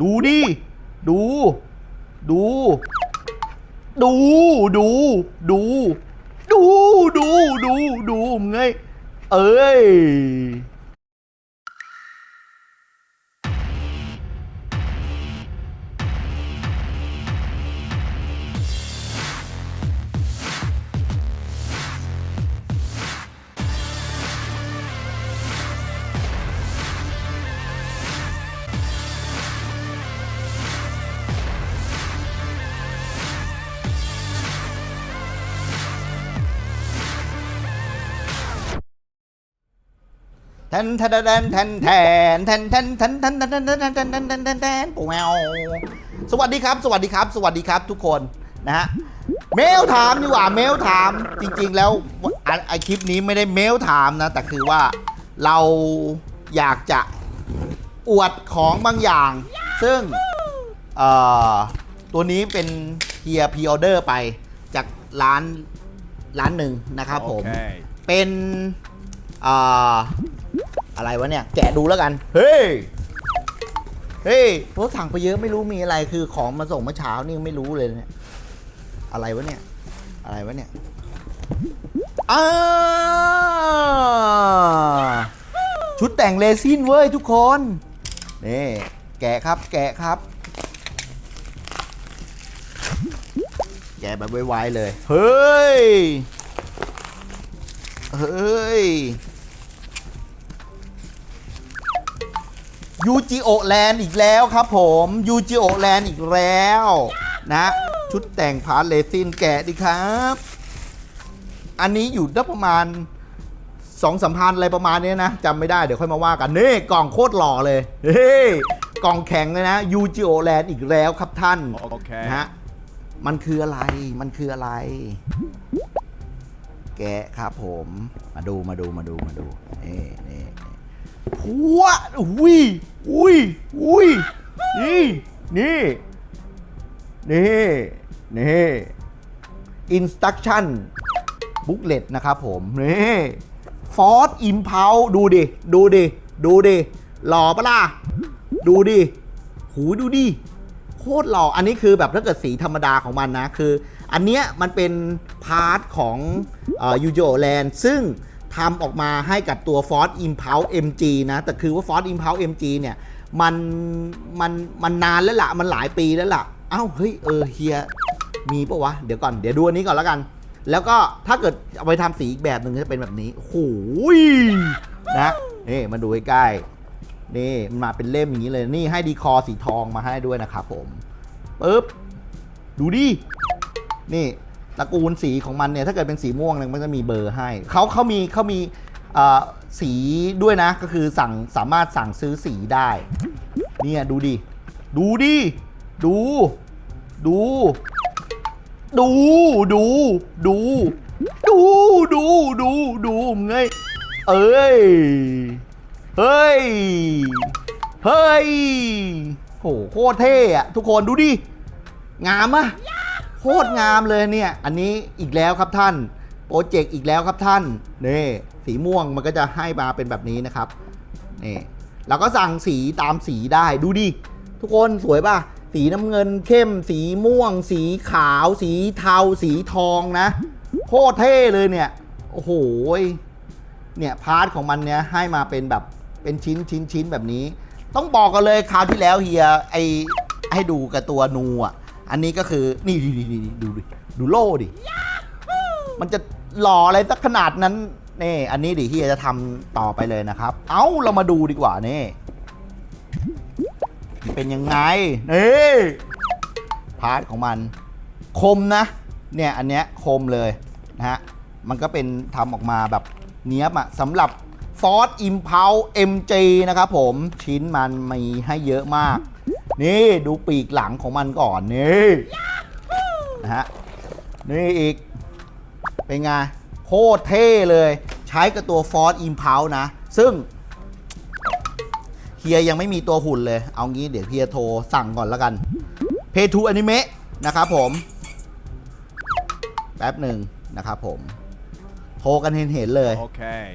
ดูดิ ดู ดู ดู ดู ดู ดู ดู ดู ดูไงเอ้ย ทนแทนแทนแทนแทนแทนแทนแทนแทนแทนแทนแทนแทนแทนแทนแทนแทนปูแมวสวัสดีครับ สวัสดีครับ สวัสดีครับทุกคนนะฮะเมลถามดีกว่าเมลถามจริง ๆ แล้วอะไอคลิปนี้ไม่ได้เมลถามนะ แต่คือว่าเราอยากจะอวดของบางอย่าง ซึ่งเอ่อตัวนี้เป็นเฮียพีออเดอร์ไปจากร้านร้านหนึ่งนะครับผม Okay. เป็น อ่าอะไรวะเนี่ย แกะดูแล้วกัน เฮ้ย เฮ้ยเพราะสั่งไปเยอะไม่รู้มีอะไรคือของมาส่งเมื่อเช้านี่ไม่รู้เลยเนี่ย อะไรวะเนี่ย อะไรวะเนี่ยอ่าชุดแต่งเรซินเว้ยทุกคน นี่แกะครับ แกะครับ แกะแบบไวๆเลย เฮ้ย เฮ้ย ยูจิโอแลนด์อีกแล้วครับผมยูจิโอแลนด์อีกแล้ว นะ ชุดแต่งพาร์ทเลซินแกะดีครับ อันนี้อยู่ได้ประมาณสองสามพันอะไรประมาณเนี้ยนะจำไม่ได้เดี๋ยวค่อยมาว่ากันนี่กล่องโคตรหล่อเลยเฮ้ยกล่องแข็งเลยนะยูจิโอแลนด์อีกแล้วครับท่านโอเคนะฮะมันคืออะไรมันคืออะไร แกะครับผมมาดูมาดูมาดูมาดูนี่นี่ วอุ้ยอุ้ยอุ้ยนี่ นี่ นี่ นี่ instruction booklet นะครับผม นี่ Ford Impulse ดูดิ ดูดิ ดูดิ หล่อปะล่ะ ดูดิ หูดูดิ โคตรหล่อ อันนี้คือแบบถ้าเกิดสีธรรมดาของมันนะ คือ อันเนี้ยมันเป็นพาร์ทของยูโ o แลนด์ซึ่ง ทำออกมาให้กับตัว Ford Impulse MG นะ แต่คือว่า Ford Impulse MG เนี่ยมันมันมันนานแล้วละ่ะ มันหลายปีแล้วล่ะเอ้าเฮ้ยเออเฮียมีปะวะ เดี๋ยวก่อน เดี๋ยวดูอันนี้ก่อนแล้วกัน แล้วก็ถ้าเกิดเอาไปทำสีอีกแบบหนึ่งจะเป็นแบบนี้โอ้โหยนะนี่มาดูใกล้ๆนี่มันมาเป็นเล่มอย่างนี้เลยนี่ให้ดีคอสีทองมาให้ด้วยนะครับผมปึ๊บดูดินี่ ตระกูลสีของมันเนี่ยถ้าเกิดเป็นสีม่วงเนี่ยมันจะมีเบอร์ให้เขาเขามีเขามีอ่อสีด้วยนะก็คือสั่งสามารถสั่งซื้อสีได้เนี่ยดูดิดูดิดู ดู ดู ดู ดู ดู ดู ดู ดูไงเอ้ย เฮ้ย เฮ้ย โห โคตรเท่อะทุกคนดูดิ งามอะ โคตรงามเลยเนี่ย อันนี้อีกแล้วครับท่าน โปรเจกต์อีกแล้วครับท่านนี่สีม่วงมันก็จะให้มาเป็นแบบนี้นะครับนี่เราก็สั่งสีตามสีได้ดูดิทุกคนสวยป่ะ สีน้ำเงินเข้ม สีม่วง สีขาว สีเทา สีทองนะโคตรเท่เลยเนี่ย โอ้โหเนี่ยพาร์ทของมันเนี่ยให้มาเป็นแบบเป็นชิ้นชิ้นชิ้นแบบนี้ ต้องบอกกันเลยคราวที่แล้วเฮียไอให้ดูกับตัวนูอะ อันนี้ก็คือนี่นี่นี่นี่ดูดิดูโล่ดิ มันจะหล่ออะไรสักขนาดนั้นนี่อันนี้ดิเฮียจะทำต่อไปเลยนะครับ เอ้าเรามาดูดีกว่านี่มันเป็นยังไงนี่พาร์ทของมัน คมนะ เนี่ยอันเนี้ยคมเลยนะฮะมันก็เป็นทำออกมาแบบเนี้ยบอะสำหรับ Ford Impulse MG นะครับผมชิ้นมันมีให้เยอะมาก นี่ดูปีกหลังของมันก่อนนี่นะฮะนี่อีก เป็นไง โคตรเท่เลย ใช้กับตัว Ford Impulse นะ ซึ่งเฮียยังไม่มีตัวหุ่นเลย เอางี้เดี๋ยวเฮียโทรสั่งก่อนแล้วกัน Pay to Anime นะครับผม แป๊บหนึ่งนะครับผม โทรกันเห็นเห็นๆเลย Okay.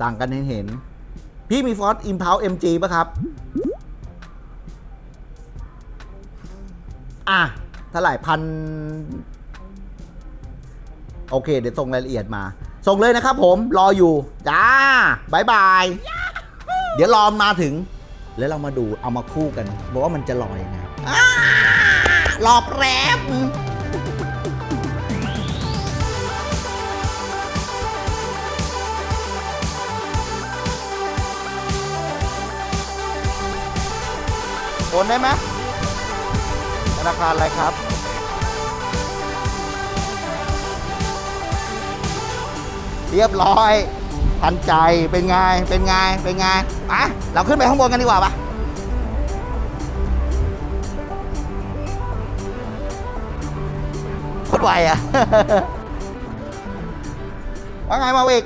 สั่งกันเห็นเห็น พี่มีฟอสอิมพาวเอ็มจีป่ะครับ อะเท่าไหร่พันโอเค เดี๋ยวส่งรายละเอียดมา ส่งเลยนะครับผมรออยู่ จ้าบายบาย เดี๋ยวรอมมาถึง แล้วเรามาดูเอามาคู่กัน บอกว่ามันจะลอยยังไงอ่ารอแป๊บ โอนได้ไหมธนาคารอะไรครับเรียบร้อย ทันใจเป็นไง เป็นไง เป็นไงไปเราขึ้นไปข้างบนกันดีกว่าปะโคตรไวอะว่าไงมาวิก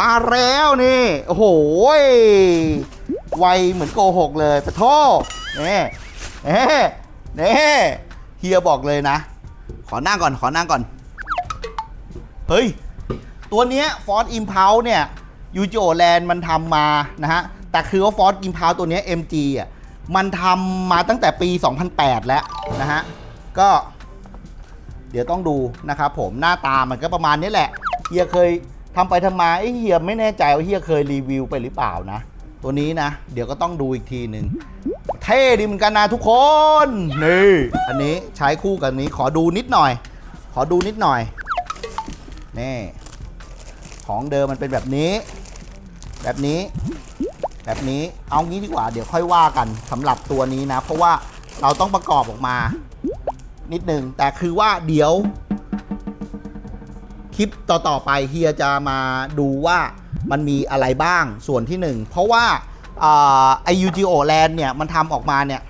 มาแล้วนี่ โอ้โหไวเหมือนโกหกเลยปะโท นี่นี่นี่เฮียบอกเลยนะ ขอนั่งก่อน ขอนั่งก่อน เฮ้ย ตัวเนี้ยฟอร์ดอิมพาวเนี่ยยูจิโอแลนด์มันทำมานะฮะ แต่คือว่าฟอร์ดอิมพาวตัวเนี้ย MG อะ มันทำมาตั้งแต่ปี 2008 แล้วนะฮะ ก็ เดี๋ยวต้องดูนะครับผมหน้าตามันก็ประมาณนี้แหละ เฮียเคยทำไปทำมาไอ้เฮียไม่แน่ใจว่าเฮียเคยรีวิวไปหรือเปล่านะ ตัวนี้นะ เดี๋ยวก็ต้องดูอีกทีหนึ่ง เท่ดีเหมือนกันนะทุกคน นี่ อันนี้ใช้คู่กับนี้ขอดูนิดหน่อย ขอดูนิดหน่อย นี่ ของเดิมมันเป็นแบบนี้ แบบนี้ แบบนี้ เอางี้ดีกว่า เดี๋ยวค่อยว่ากันสำหรับตัวนี้นะ เพราะว่าเราต้องประกอบออกมา นิดหนึ่ง แต่คือว่าเดี๋ยว คลิปต่อๆไปเฮียจะมาดูว่ามันมีอะไรบ้างส่วนที่หนึ่งเพราะว่า อ่าไอ UGO Land เนี่ยมันทำออกมาเนี่ย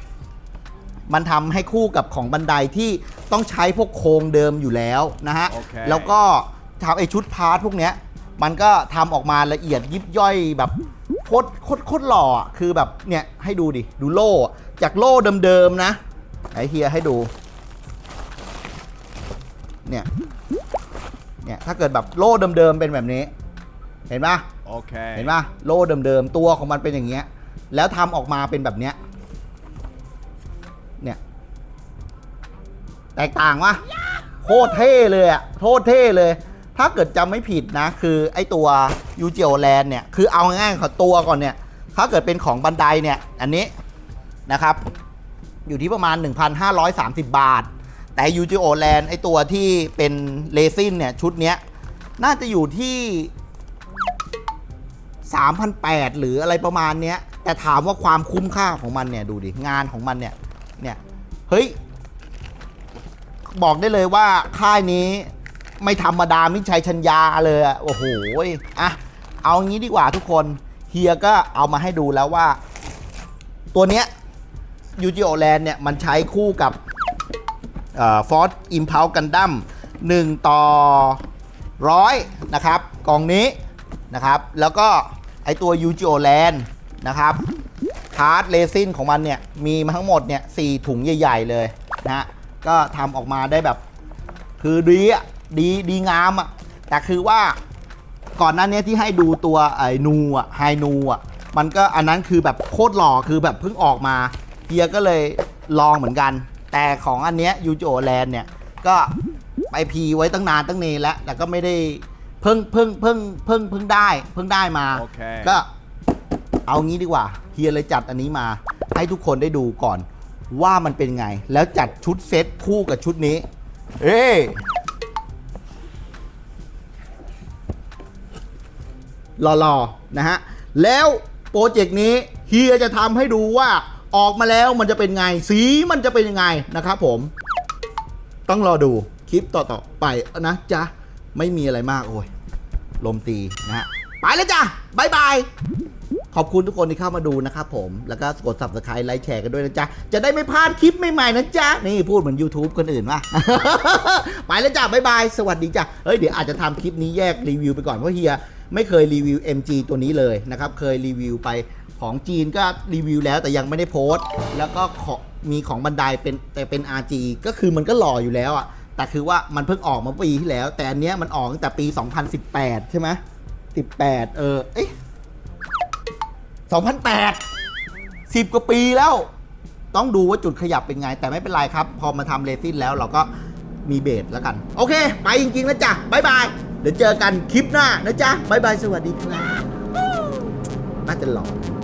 มันทำให้คู่กับของบันไดที่ต้องใช้พวกโครงเดิมอยู่แล้วนะฮะโอเคแล้วก็ทำไอชุดพาร์ทพวกเนี้ยมันก็ทำออกมาละเอียดยิบย่อยแบบโคตรโคตรโคตรหล่ออะคือแบบเนี่ยให้ดูดิดูโล่อะจากโล่เดิมๆนะไอเฮียให้ดูเนี่ยเนี่ยถ้าเกิดแบบโล่เดิมๆเป็นแบบนี้ เห็นปะ Okay. เห็นปะโล่เดิมๆตัวของมันเป็นอย่างเงี้ย แล้วทำออกมาเป็นแบบเนี้ยเนี่ยแตกต่างวะโคตรเท่เลยอะโคตรเท่เลย ถ้าเกิดจำไม่ผิดนะ คือไอตัวยูเจียวแลนเนี่ยคือเอาง่ายๆขอตัวก่อนเนี่ย ถ้าเกิดเป็นของบันไดเนี่ย อันนี้นะครับ อยู่ที่ประมาณ 1,530 บาท แต่ UGO Land ไอตัวที่เป็นเลซินเนี่ย ชุดเนี้ย น่าจะอยู่ที่ 3,800 หรืออะไรประมาณเนี้ย แต่ถามว่าความคุ้มค่าของมันเนี่ย ดูดิ งานของมันเนี่ย เนี่ย เฮ้ย บอกได้เลยว่าค่ายนี้ไม่ธรรมดามิชัยชัญญาเลยอะโอ้โหอะ เอางี้ดีกว่าทุกคนเฮียก็เอามาให้ดูแล้วว่า ตัวเนี้ยยูจิโอแลนเนี่ย มันใช้คู่กับฟอร์ดอิมพาวกันดั้ม1ต่อร้อยนะครับ กองนี้นะครับ แล้วก็ ไอตัวยูจิโอแลนนะครับพาร์ทเลซินของมันเนี่ย มีมาทั้งหมดเนี่ยสถุงใหญ่ ๆ เลยนะฮะก็ทำออกมาได้แบบ คือดีอะดีดีงามอะแต่คือว่าก่อนหน้านี้ที่ให้ดูตัวไอ้นูอะไฮนูอะมันก็อันนั้นคือแบบโคตรหล่อคือแบบเพิ่งออกมาเฮียก็เลยลองเหมือนกัน แต่ของอันเนี้ยยูโจแลนเนี่ย ก็ไปพีไว้ตั้งนานตั้งเนนแล้วแต่ก็ไม่ได้ เพิ่งเพิ่งเพิ่งเพิ่งเพิ่งได้ เพิ่งได้มา โอเค ก็เอางี้ดีกว่าเฮียเลยจัดอันนี้มา ให้ทุกคนได้ดูก่อนว่ามันเป็นไง แล้วจัดชุดเซตคู่กับชุดนี้ เอ้ยหล่อๆนะฮะ แล้วโปรเจกต์นี้เฮียจะทำให้ดูว่าออกมาแล้วมันจะเป็นไง สีมันจะเป็นยังไงนะครับผม ต้องรอดูคลิปต่อๆไปนะจ๊ะ ไม่มีอะไรมากโอ้ยลมตีนะฮะไปแล้วจ้ะบายบายขอบคุณทุกคนที่เข้ามาดูนะครับผม แล้วก็กด subscribe ไลค์แชร์กันด้วยนะจ๊ะ จะได้ไม่พลาดคลิปใหม่ๆนะจ๊ะ นี่พูดเหมือน YouTube คนอื่นว่ะ ไปแล้วจ้ะบายบาย สวัสดีจ้ะ เฮ้ย เดี๋ยวอาจจะทำคลิปนี้แยกรีวิวไปก่อน เพราะเฮียไม่เคยรีวิว MG ตัวนี้เลยนะครับ เคยรีวิวไปของจีนก็รีวิวแล้วแต่ยังไม่ได้โพสต์ แล้วก็มีของบันไดเป็นแต่เป็น RG ก็คือมันก็หล่ออยู่แล้วอะ แต่คือว่ามันเพิ่งออกมาปีที่แล้ว แต่อันเนี้ยมันออกตั้งแต่ปี 2018 ใช่ไหม18 เออ เอ๊ะ2008 10 กว่าปีแล้ว ต้องดูว่าจุดขยับเป็นไง แต่ไม่เป็นไรครับ พอมาทำเลซินแล้วเราก็มีเบสแล้วกัน โอเค ไปจริงๆนะจ๊ะบายบาย เดี๋ยวเจอกันคลิปหน้านะจ๊ะบายบาย สวัสดีครับน่าจะหลอน